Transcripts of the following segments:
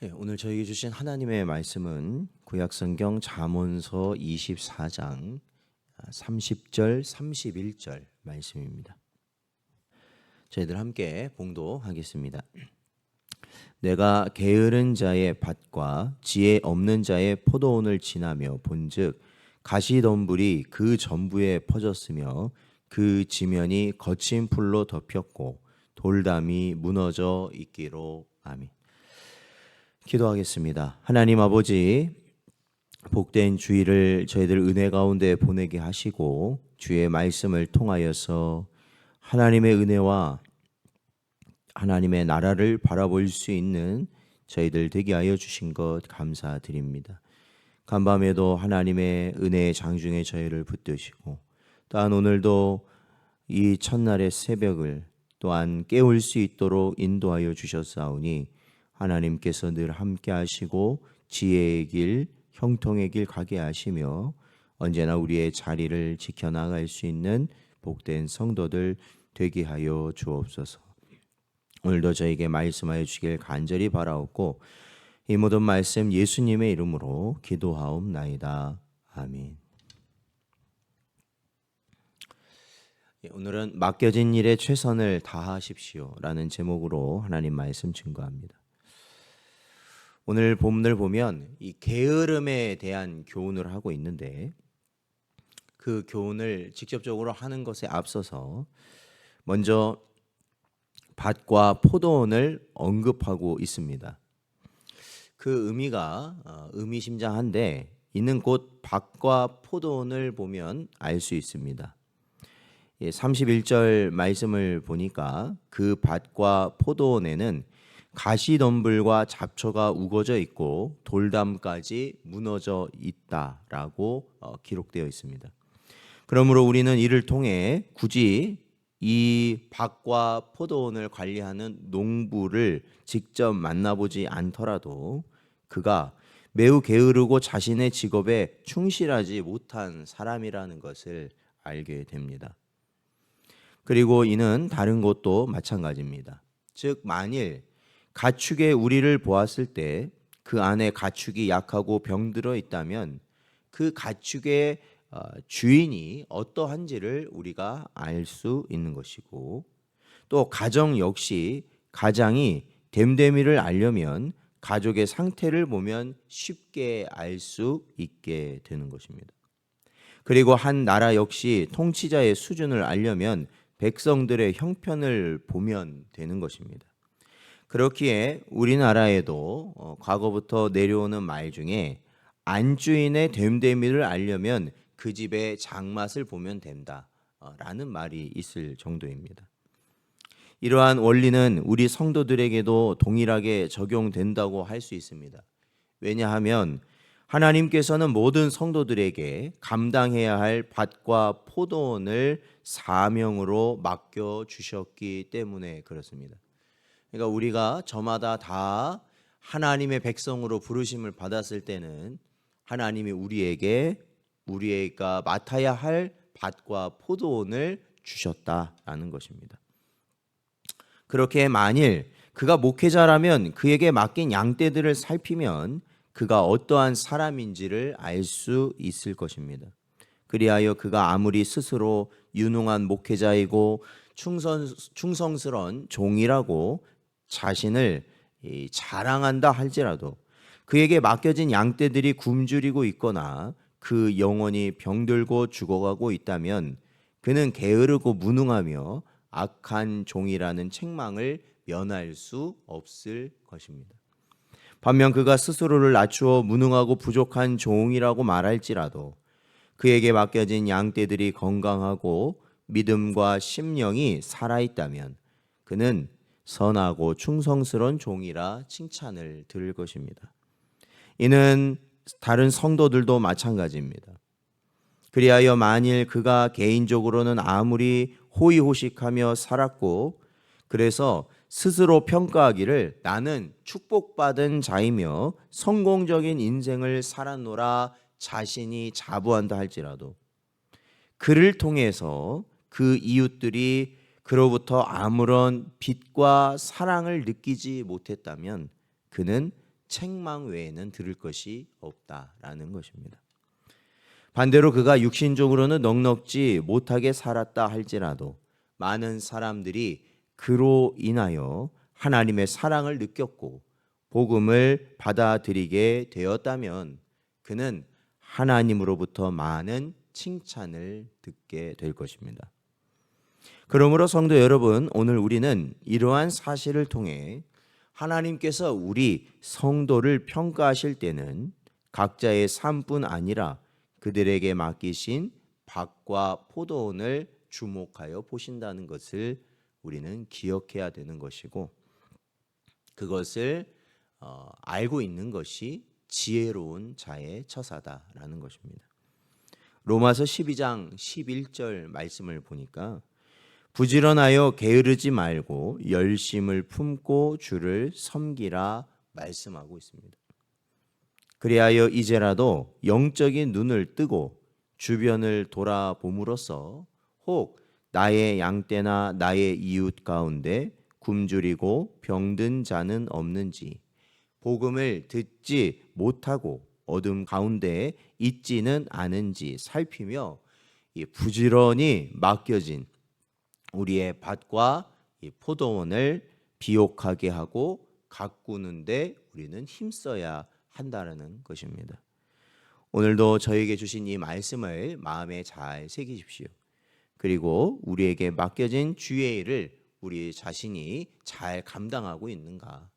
네, 오늘 저에게 주신 하나님의 말씀은 구약성경 잠언서 24장 30절 31절 말씀입니다. 저희들 함께 봉도하겠습니다. 내가 게으른 자의 밭과 지혜 없는 자의 포도원을 지나며 본즉 가시덤불이 그 전부에 퍼졌으며 그 지면이 거친 풀로 덮였고 돌담이 무너져 있기로 아멘. 기도하겠습니다. 하나님 아버지 복된 주일을 저희들 은혜 가운데 보내게 하시고 주의 말씀을 통하여서 하나님의 은혜와 하나님의 나라를 바라볼 수 있는 저희들 되게 하여 주신 것 감사드립니다. 간밤에도 하나님의 은혜의 장중에 저희를 붙드시고 또한 오늘도 이 첫날의 새벽을 또한 깨울 수 있도록 인도하여 주셨사오니 하나님께서 늘 함께 하시고 지혜의 길, 형통의 길 가게 하시며 언제나 우리의 자리를 지켜나갈 수 있는 복된 성도들 되게 하여 주옵소서. 오늘도 저에게 말씀하여 주길 간절히 바라옵고 이 모든 말씀 예수님의 이름으로 기도하옵나이다. 아멘. 예, 오늘은 맡겨진 일에 최선을 다하십시오라는 제목으로 하나님 말씀 증거합니다. 오늘 본문을 보면 이 게으름에 대한 교훈을 하고 있는데 그 교훈을 직접적으로 하는 것에 앞서서 먼저 밭과 포도원을 언급하고 있습니다. 그 의미가 어, 의미심장한데 이는 곧 밭과 포도원을 보면 알 수 있습니다. 31절 말씀을 보니까 그 밭과 포도원에는 가시덤불과 잡초가 우거져 있고 돌담까지 무너져 있다라고 어, 기록되어 있습니다. 그러므로 우리는 이를 통해 굳이 이 밭과 포도원을 관리하는 농부를 직접 만나보지 않더라도 그가 매우 게으르고 자신의 직업에 충실하지 못한 사람이라는 것을 알게 됩니다. 그리고 이는 다른 것도 마찬가지입니다. 즉 만일 가축의 우리를 보았을 때 그 안에 가축이 약하고 병들어 있다면 그 가축의 어, 주인이 어떠한지를 우리가 알 수 있는 것이고 또 가정 역시 가장이 됨됨이를 알려면 가족의 상태를 보면 쉽게 알 수 있게 되는 것입니다. 그리고 한 나라 역시 통치자의 수준을 알려면 백성들의 형편을 보면 되는 것입니다. 그렇기에 우리나라에도 어, 과거부터 내려오는 말 중에 안주인의 됨됨이를 알려면 그 집의 장맛을 보면 된다 라는 말이 있을 정도입니다. 이러한 원리는 우리 성도들에게도 동일하게 적용된다고 할 수 있습니다. 왜냐하면 하나님께서는 모든 성도들에게 감당해야 할 밭과 포도원을 사명으로 맡겨 주셨기 때문에 그렇습니다. 그러니까 우리가 저마다 다 하나님의 백성으로 부르심을 받았을 때는 하나님이 우리에게 우리가 맡아야 할 밭과 포도원을 주셨다라는 것입니다. 그렇게 만일 그가 목회자라면 그에게 맡긴 양떼들을 살피면 그가 어떠한 사람인지를 알 수 있을 것입니다. 그리하여 그가 아무리 스스로 유능한 목회자이고 충성, 충성스러운 종이라고 자신을 자랑한다 할지라도 그에게 맡겨진 양떼들이 굶주리고 있거나 그 영혼이 병들고 죽어가고 있다면 그는 게으르고 무능하며 악한 종이라는 책망을 면할 수 없을 것입니다. 반면 그가 스스로를 낮추어 무능하고 부족한 종이라고 말할지라도 그에게 맡겨진 양떼들이 건강하고 믿음과 심령이 살아있다면 그는 선하고 충성스러운 종이라 칭찬을 들을 것입니다. 이는 다른 성도들도 마찬가지입니다. 그리하여 만일 그가 개인적으로는 아무리 호의호식하며 살았고 그래서 스스로 평가하기를 나는 축복받은 자이며 성공적인 인생을 살았노라 자신이 자부한다 할지라도 그를 통해서 그 이웃들이 그로부터 아무런 빛과 사랑을 느끼지 못했다면 그는 책망 외에는 들을 것이 없다라는 것입니다. 반대로 그가 육신적으로는 넉넉지 못하게 살았다 할지라도 많은 사람들이 그로 인하여 하나님의 사랑을 느꼈고 복음을 받아들이게 되었다면 그는 하나님으로부터 많은 칭찬을 듣게 될 것입니다. 그러므로 성도 여러분, 오늘 우리는 이러한 사실을 통해 하나님께서 우리 성도를 평가하실 때는 각자의 삶뿐 아니라 그들에게 맡기신 밭과 포도원을 주목하여 보신다는 것을 우리는 기억해야 되는 것이고 그것을 어, 알고 있는 것이 지혜로운 자의 처사다라는 것입니다. 로마서 12장 11절 말씀을 보니까 부지런하여 게으르지 말고 열심을 품고 주를 섬기라 말씀하고 있습니다. 그리하여 이제라도 영적인 눈을 뜨고 주변을 돌아봄으로써 혹 나의 양떼나 나의 이웃 가운데 굶주리고 병든 자는 없는지 복음을 듣지 못하고 어둠 가운데 있지는 않은지 살피며 이 부지런히 맡겨진 우리의 밭과 이 포도원을 비옥하게 하고 가꾸는데 우리는 힘써야 한다는 것입니다. 오늘도 저에게 주신 이 말씀을 마음에 잘 새기십시오. 그리고 우리에게 맡겨진 주의 일을 우리 자신이 잘 감당하고 있는가?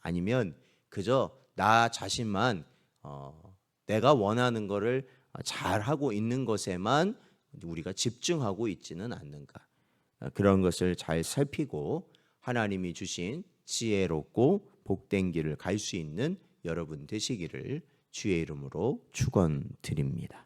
아니면 그저 나 자신만 어, 내가 원하는 것을 잘 하고 있는 것에만 우리가 집중하고 있지는 않는가? 그런 것을 잘 살피고 하나님이 주신 지혜롭고 복된 길을 갈 수 있는 여러분 되시기를 주의 이름으로 축원드립니다.